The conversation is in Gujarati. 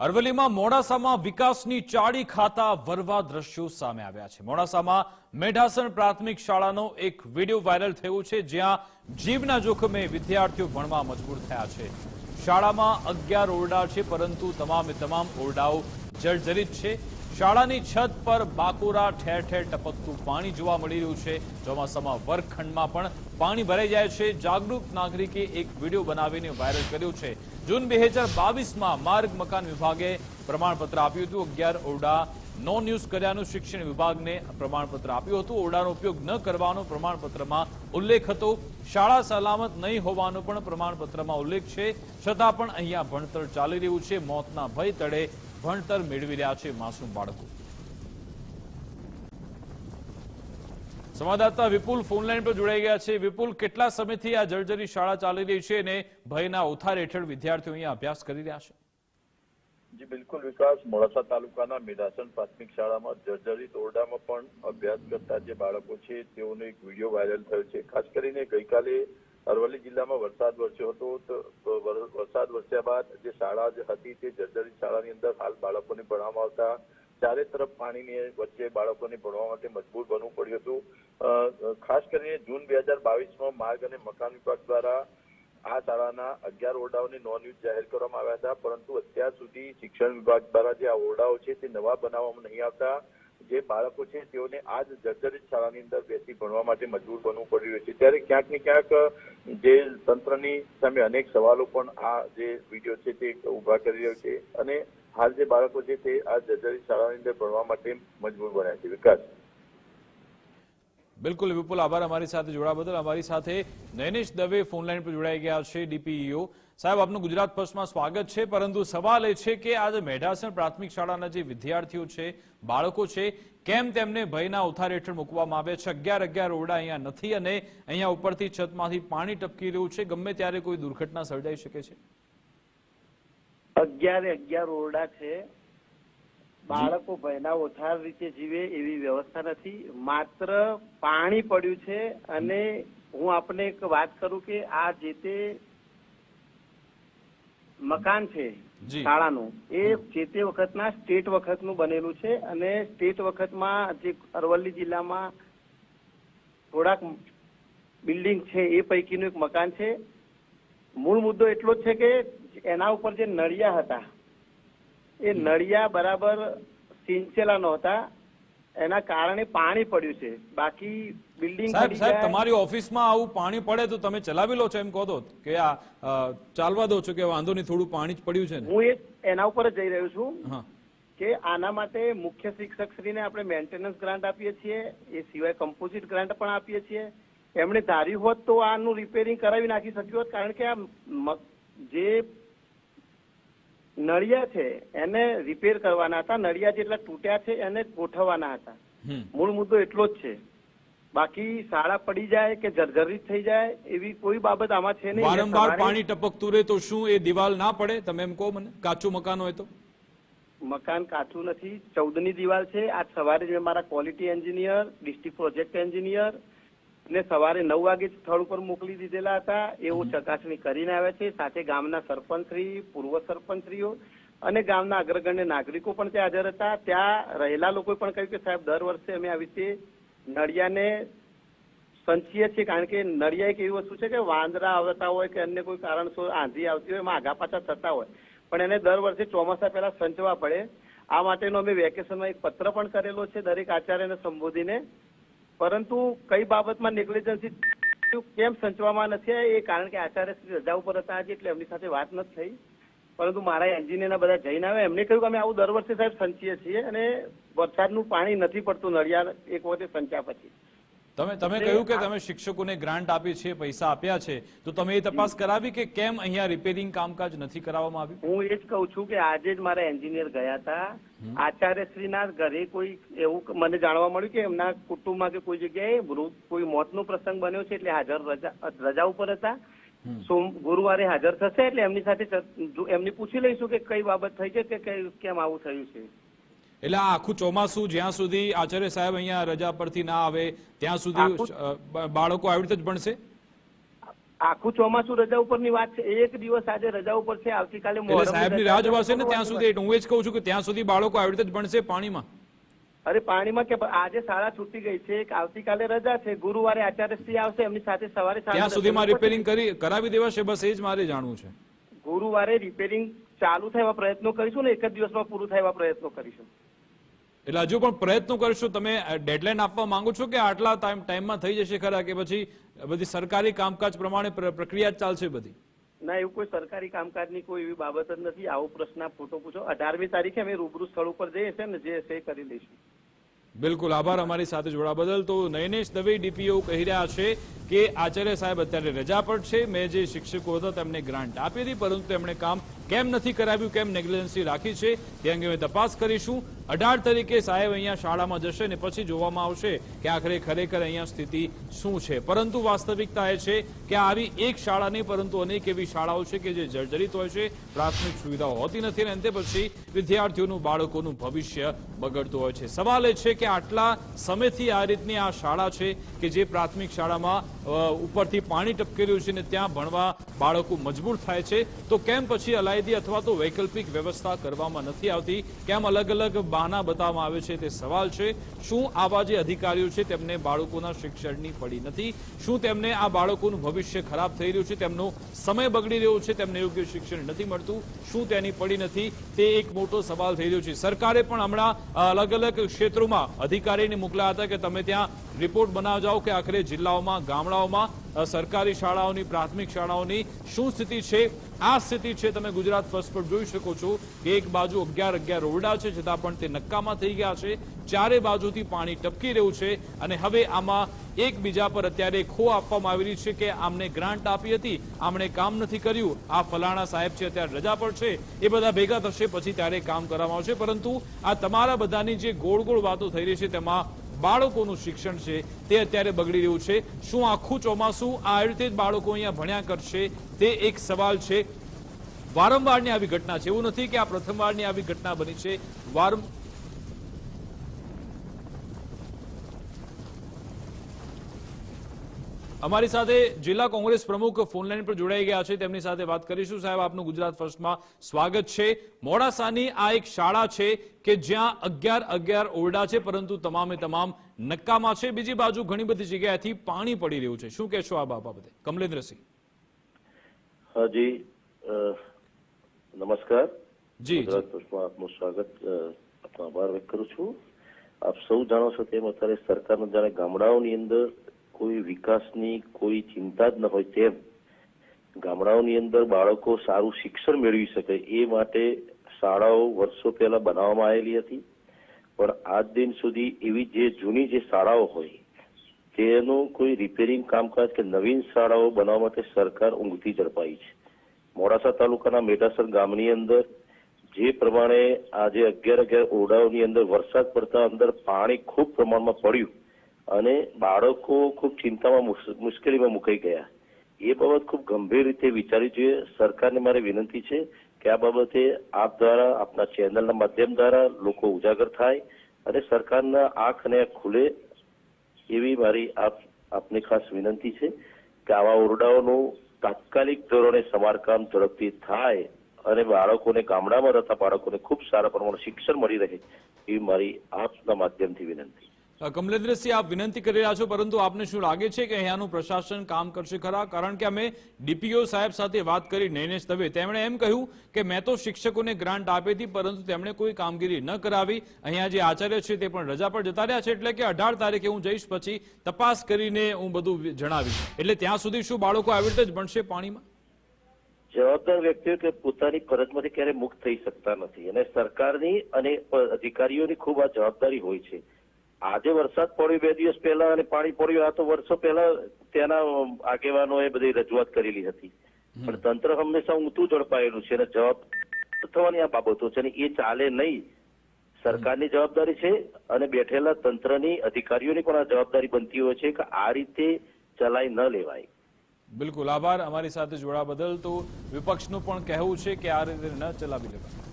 અરવલ્લીમાં મોડાસામાં વિકાસની ચાડી ખાતા વરવા દ્રશ્યો સામે આવ્યા છે. મોડાસામાં મેઢાસણ પ્રાથમિક શાળાનો એક વીડિયો વાયરલ થયો છે, જ્યાં જીવના જોખમે વિદ્યાર્થીઓ ભણવા મજબૂર થયા છે. શાળામાં અગિયાર ઓરડા છે, પરંતુ તમામે તમામ ઓરડાઓ જર્જરિત છે. શાળાની છત પર બાકોરા ઠેર ઠેર ટપકતું પાણી જોવા મળી રહ્યું છે. ચોમાસામાં વર્ગખંડમાં પણ પાણી ભરાઈ જાય છે. જાગૃત નાગરિકે એક વીડિયો બનાવીને વાયરલ કર્યો છે. જૂન બે હજાર બાવીસમાં માર્ગ મકાન વિભાગે પ્રમાણપત્ર આપ્યું હતું. અગિયાર ઓરડા નોન યુઝ કર્યાનું શિક્ષણ વિભાગને પ્રમાણપત્ર આપ્યું હતું. ઓરડાનો ઉપયોગ ન કરવાનો પ્રમાણપત્રમાં ઉલ્લેખ હતો. શાળા સલામત નહીં હોવાનો પણ પ્રમાણપત્રમાં ઉલ્લેખ છે. છતાં પણ અહીંયા ભણતર ચાલી રહ્યું છે. મોતના ભય તળે ભણતર મેળવી રહ્યા છે માસૂમ બાળકો. સંવાદદાતા વિપુલ ફોનલાઈન પર જોડાઈ ગયા છે. વિપુલ, કેટલા સમયથી આ જર્જરી શાળા ચાલી રહી છે અને ભયના ઉથાર હેઠળ વિદ્યાર્થીઓ અહીંયા અભ્યાસ કરી રહ્યા છે? જી, બિલકુલ વિકાસ. મોડાસા તાલુકાના મેદાસન પ્રાથમિક શાળામાં જર્જરી ઓરડામાં પણ અભ્યાસ કરતા જે બાળકો છે, તેઓનો એક વીડિયો વાયરલ થયો છે. ખાસ કરીને ગઈકાલે અરવલ્લી જિલ્લામાં વરસાદ વરસ્યો હતો. તો વરસાદ વરસ્યા બાદ જે શાળા હતી, તે જર્જરી શાળાની અંદર હાલ બાળકોને ભણવામાં આવતા ચારે તરફ પાણીની વચ્ચે બાળકોને ભણવા માટે મજબૂર બનવું પડ્યું હતું. ખાસ કરીને જૂન બે હજાર બાવીસમાં માર્ગ અને મકાન વિભાગ દ્વારા આ શાળાના અગિયાર ઓરડાઓને નોન યુઝ જાહેર કરવામાં આવ્યા હતા, પરંતુ અત્યાર સુધી શિક્ષણ વિભાગ દ્વારા જે આ ઓરડાઓ છે તે નવા બનાવવામાં નહીં આવતા. જે બાળકો છે તેઓને આ જ જર્જરિત શાળાની અંદર બેસી ભણવા માટે મજબૂર બનવું પડી રહ્યું છે. ત્યારે ક્યાંક ને ક્યાંક જે તંત્રની સામે અનેક સવાલો પણ આ જે વીડિયો છે તે ઊભા કરી રહ્યો છે અને હાલ જે બાળકો છે આ જર્જરિત શાળાની અંદર ભણવા માટે મજબૂર બન્યા છે. વિકાસ. બિલકુલ વિપુલ, આભાર અમારી સાથે જોડાવા બદલ. અમારી સાથે નૈનેશ દવે ફોનલાઈન પર જોડાઈ ગયા છે ડીપીઈઓ. સાહેબ, આપનું ગુજરાત ફર્સ્ટમાં સ્વાગત છે. પરંતુ સવાલ એ છે કે આજે મેઢાસણ પ્રાથમિક શાળાના જે વિદ્યાર્થીઓ છે, બાળકો છે, કેમ તેમને ભયના ઉથાર હેઠળ મૂકવામાં આવે છે? અગિયાર અગિયાર ઓરડા અહીંયા નથી અને અહીંયા ઉપરથી છતમાંથી પાણી ટપકી રહ્યું છે. ગમે ત્યારે કોઈ દુર્ઘટના સર્જાઈ શકે છે. અગિયારે અગિયાર ઓરડા છે. બાળકો ભયના ઓછાર રીતે જીવે એવી વ્યવસ્થા નથી. માત્ર પાણી પડ્યું છે અને હું આપને એક વાત કરું કે આ જે તે મકાન છે શાળાનું એ જે તે વખતના સ્ટેટ વખતનું બનેલું છે અને સ્ટેટ વખતમાં જે અરવલ્લી જિલ્લામાં થોડાક બિલ્ડિંગ છે એ પૈકીનું એક મકાન છે. મૂળ મુદ્દો એટલો જ છે કે એના ઉપર જે નળિયા હતા એ નળિયા બરાબર સિંચેલા નહોતા. એના કારણે પાણી પડ્યું છે. બાકી બિલ્ડિંગ સાહેબ સાહેબ તમારી ઓફિસમાં આવું પાણી પડે તો તમે ચલાવી લો છો એમ કહો તો કે આ ચાલવા દો છો કે વાંધો નહીં થોડું પાણી જ પડ્યું છે હું એ એના ઉપર જ જઈ રહ્યો છું કે આના માટે મુખ્ય શિક્ષક શ્રીને આપણે મેન્ટેનન્સ ગ્રાન્ટ આપીએ છીએ એ સિવાય કમ્પોઝિટ ગ્રાન્ટ પણ આપીએ છીએ. એમણે ધાર્યું હોત તો આનું રિપેરિંગ કરાવી નાખી શક્યું હોત કારણ કે આ જે નળિયા છે એને રિપેર કરવાના હતા. નળિયા જેટલા તૂટ્યા છે એને ગોઠવવાના હતા. મૂળ મુદ્દો એટલો જ છે. બાકી શાળા પડી જાય કે જર્જરિત થઈ જાય એવી કોઈ બાબત આમાં છે નહીં. વારંવાર પાણી ટપકતું રહે તો શું એ દિવાલ ના પડે? તમે એમ કહો મને. કાચું મકાન હોય તો. મકાન કાચું નથી. ચૌદની દિવાલ છે. આજ સવારે જ મેં મારા quality engineer district project engineer ને સવારે નવ વાગે સ્થળ ઉપર મોકલી દીધેલા હતા. એવું ચકાસણી કરીને આવ્યા છે. સાથે ગામના સરપંચશ્રી પૂર્વ સરપંચશ્રીઓ અને ગામના અગ્રગણ્ય નાગરિકો પણ ત્યાં હાજર હતા. ત્યાં રહેલા લોકોએ પણ કહ્યું કે સાહેબ દર વર્ષે અમે આવી રીતે નળિયાને સંચીએ છીએ. કારણ કે નળિયા એક એવી વસ્તુ છે કે વાંદરા આવતા હોય કે અન્ય કોઈ કારણસર આંધી આવતી હોય એમાં આગા પાછા થતા હોય. પણ એને દર વર્ષે ચોમાસા પહેલા સંચવા પડે. આ માટેનો અમે વેકેશનમાં એક પત્ર પણ કરેલો છે દરેક આચાર્યને સંબોધીને. પરંતુ કઈ બાબતમાં નેગ્લિજન્સી કેમ સંચવામાં નથી એ કારણ કે આચાર્ય શ્રી રજા ઉપર હતા આજે એટલે એમની સાથે વાત નથી થઈ. પરંતુ મારા એન્જિનિયરના બધા જઈને આવ્યા. એમને કહ્યું કે અમે આવું દર વર્ષે સાહેબ સંચીએ છીએ અને વરસાદનું પાણી નથી પડતું નડિયાદ એક વખતે સંચ્યા પછી. તમે તમે કહ્યું કે તમે શિક્ષકોને ગ્રાન્ટ આપી છે પૈસા આપ્યા છે તો તમે એ તપાસ કરાવી કે કેમ અહીંયા રિપેરિંગ કામકાજ નથી કરાવવામાં આવ્યું? હું એ જ કહું છું કે આજે જ મારા એન્જિનિયર ગયા હતા. આચાર્યશ્રીના ઘરે કોઈ એવું મને જાણવા મળ્યું કે એમના કુટુંબમાં કે કોઈ જગ્યાએ કોઈ મોતનો પ્રસંગ બન્યો છે એટલે હાજર રજા રજા ઉપર હતા. સોમ ગુરુવારે હાજર થશે એટલે એમની સાથે એમની પૂછી લઈશું કે કઈ બાબત થઈ છે કે કેમ આવું થયું છે. એટલે આ આખું ચોમાસું જ્યાં સુધી આચાર્ય સાહેબ અહીંયા રજા પરથી ના આવે ત્યાં સુધી બાળકો આવી રીતે જ ભણશે? આખું ચોમાસું રજા ઉપરની વાત છે. એક દિવસ આજે રજા ઉપર છે. આવતીકાલે સાહેબની રાહ જોવાશે ને ત્યાં સુધી? હું એ જ કહું છું કે ત્યાં સુધી બાળકો આવી રીતે જ ભણશે પાણીમાં? અરે પાણીમાં કે આજે શાળા છૂટી ગઈ છે. આવતીકાલે રજા છે. ગુરુવારે આચાર્યશ્રી આવશે. એમની સાથે સવારે ત્યાં સુધીમાં રિપેરિંગ કરી કરાવી દેવાશે બસ એ જ મારે જાણવું છે. ગુરુવારે રિપેરિંગ ચાલુ થાય એવા પ્રયત્નો કરીશું ને? એક જ દિવસમાં પૂરું થાય એવા પ્રયત્નો કરીશું. એટલે હજુ પણ પ્રયત્નો કરશું. તમે ડેડલાઈન આપવા માંગો છો કે આટલા ટાઈમ ટાઈમમાં થઈ જશે ખરા કે પછી બધી સરકારી કામકાજ પ્રમાણે પ્રક્રિયા ચાલશે બધી? ના એવું કોઈ સરકારી કામકાજની કોઈ એવી બાબત જ નથી. આવો પ્રશ્ન ફોટો પૂછો અઢારમી તારીખે અમે રૂબરૂ સ્થળ ઉપર જઈએ છે ને જે છે કરી લઈશું. બિલકુલ. આભાર અમારી સાથે જોડા બદલ. તો નયનેશ દવે ડીપીઓ કહી રહ્યા છે કે આચાર્ય સાહેબ અત્યારે રજા પર છે. મેં જે શિક્ષકો હતા તેમને ગ્રાન્ટ આપી હતી પરંતુ તેમણે કામ કેમ નથી કરાવ્યું કેમ નેગ્લિજન્સી રાખી છે તે અંગે અમે તપાસ કરીશું. અઢાર તરીકે સાહેબ અહીંયા શાળામાં જશે ને પછી જોવામાં આવશે કે આખરે ખરેખર અહીંયા સ્થિતિ શું છે. પરંતુ વાસ્તવિકતા એ છે કે આવી એક શાળા નહીં, પરંતુ અનેક એવી શાળાઓ છે કે જે જર્જરિત હોય છે, પ્રાથમિક સુવિધાઓ હોતી નથી અને અંતે પછી વિદ્યાર્થીઓનું, બાળકોનું ભવિષ્ય બગડતું હોય છે. સવાલ એ છે કે આટલા સમયથી આ રીતની આ શાળા છે કે જે પ્રાથમિક શાળામાં ઉપરથી પાણી ટપકી રહ્યું છે ને ત્યાં ભણવા બાળકો મજબૂર થાય છે, તો કેમ પછી અલાયદી અથવા તો વૈકલ્પિક વ્યવસ્થા કરવામાં નથી આવતી? કેમ અલગ અલગ બહાના બતાવવામાં આવે છે તે સવાલ છે, શું આવા જે અધિકારીઓ છે તેમને બાળકોના શિક્ષણની પડી નથી? શું તેમને આ બાળકોનું ભવિષ્ય ખરાબ થઈ રહ્યું છે? તેમનો સમય બગડી રહ્યો છે, તેમને યોગ્ય શિક્ષણ નથી મળતું, શું તેની પડી નથી? તે એક મોટો સવાલ થઈ રહ્યો છે. સરકારે પણ હમણાં અલગ અલગ ક્ષેત્રોમાં અધિકારીને મોકલ્યા હતા કે તમે ત્યાં રિપોર્ટ બનાવજાઓ કે આખરે જિલ્લાઓમાં, ગામડાઓમાં સરકારી શાળાઓની, પ્રાથમિક શાળાઓની શું સ્થિતિ છે? આ સ્થિતિ છે તમે ગુજરાત ફર્સ્ટ પર જોઈ શકો છો કે એક બાજુ અગિયાર અગિયાર ઓરડા છે, છતાં પણ તે નક્કામાં થઈ ગયા છે. ચારે બાજુથી પાણી ટપકી રહ્યું છે અને હવે આમાં એકબીજા પર અત્યારે ખો આપવામાં આવી રહી છે કે આમને ગ્રાન્ટ આપી હતી. આમણે કામ નથી કર્યું. આ ફલાણા સાહેબ છે, અત્યારે રજા પર છે. એ બધા ભેગા થશે, પછી ત્યારે કામ કરવામાં આવશે. પરંતુ આ તમારા બધાની જે ગોળ ગોળ વાતો થઈ રહી છે, તેમાં બાળકોનું શિક્ષણ છે, તે અત્યારે બગડી રહ્યું છે. શું આખું ચોમાસું આ રીતે જ બાળકો અહીંયા ભણ્યા કરશે? તે એક સવાલ છે. વારંવારની આવી ઘટના છે. એવું નથી કે આ પ્રથમવારની આવી ઘટના બની છે. વારં અમારી સાથે જિલ્લા કોંગ્રેસ પ્રમુખ ફોનલાઈન પર જોડાઈ ગયા છે. તેમની સાથે વાત કરીશું. સાહેબ આપનું ગુજરાત ફર્સ્ટમાં સ્વાગત છે. મોડાસાની આ એક શાળા છે કે જ્યાં અગિયાર અગિયાર ઓરડા છે પરંતુ તમામે તમામ નક્કામાં છે. બીજી બાજુ ઘણી બધી જગ્યાએથી પાણી પડી રહ્યું છે. શું કહેશો આ બાબતે? કમલેન્દ્રસિંહ. હાજી નમસ્કાર. જી ગુજરાત આપનું સ્વાગત આપનો આભાર વ્યક્ત કરું છું. આપ સૌ જાણો છો તેમ અત્યારે સરકારના જ્યારે ગામડાઓની અંદર કોઈ વિકાસની કોઈ ચિંતા જ ન હોય તેમ ગામડાઓની અંદર બાળકો સારું શિક્ષણ મેળવી શકે એ માટે શાળાઓ વર્ષો પહેલા બનાવવામાં આવેલી હતી. પણ આજ દિન સુધી એવી જે જૂની જે શાળાઓ હોય, તેનું કોઈ રિપેરિંગ કામકાજ કે નવીન શાળાઓ બનાવવા માટે સરકાર ઊંઘથી ઝડપાઈ છે. મોડાસા તાલુકાના મેટાસર ગામની અંદર જે પ્રમાણે આજે અગિયાર અગિયાર ઓરડાઓની અંદર વરસાદ પડતા અંદર પાણી ખૂબ પ્રમાણમાં પડ્યું. અને બાળકો ખૂબ ચિંતામાં મુશ્કેલીમાં મુકાઈ ગયા. એ બાબત ખૂબ ગંભીર રીતે વિચારવી જોઈએ. સરકારને મારી વિનંતી છે કે આ બાબતે આપ દ્વારા, આપના ચેનલના માધ્યમ દ્વારા લોકો ઉજાગર થાય અને સરકારના આંખ અને ખુલે એવી મારી આપ, આપને ખાસ વિનંતી છે કે આવા ઓરડાઓનું તાત્કાલિક ધોરણે સમારકામ ઝડપથી થાય અને બાળકોને ગામડામાં રહેતા બાળકોને ખૂબ સારા પ્રમાણમાં શિક્ષણ મળી રહે એવી મારી આપના માધ્યમથી વિનંતી. કમલેન્દ્રસિંહ આપ વિનંતી કરી રહ્યા છો, પરંતુ આપને શું લાગે છે કે અહીંયાનું પ્રશાસન કામ કરશે ખરા? કારણ કે અમે ડીપીઓ સાહેબ સાથે વાત કરી, નૈનેશ દવે, તેમણે એમ કહ્યું કે મેં તો શિક્ષકોને ગ્રાન્ટ આપી હતી, પરંતુ તેમણે કોઈ કામગીરી ન કરાવી. અહીંયા જે આચાર્ય છે તે પણ રજા પર જતા રહ્યા છે, એટલે કે અઢાર તારીખે હું જઈશ, પછી તપાસ કરીને હું બધું જણાવીશ. એટલે ત્યાં સુધી શું બાળકો આવી રીતે જ ભણશે પાણીમાં? જવાબદાર વ્યક્તિઓ કે પોતાની ફરજમાંથી ક્યારે મુક્ત થઈ શકતા નથી. અને સરકારની અને અધિકારીઓની ખૂબ આ જવાબદારી હોય છે. આજે વરસાદ પડ્યો બે દિવસ પહેલા અને પાણી પડ્યું આ તો વર્ષો પહેલા તેના આગેવાનોએ બધી રજૂઆત કરેલી હતી. પણ તંત્ર હંમેશા ઊંધું ઝડપાયેલું છે અને જવાબ થવાની આ બાબતો છે અને એ ચાલે નહીં. સરકારની જવાબદારી છે અને બેઠેલા તંત્રની અધિકારીઓની પણ આ જવાબદારી બનતી હોય છે કે આ રીતે ચલાઈ ન લેવાય. બિલકુલ. આભાર. અમારી સાથે જોડા બદલ તો વિપક્ષનું પણ કહેવું છે કે આ રીતે ન ચલાવી લેવાય.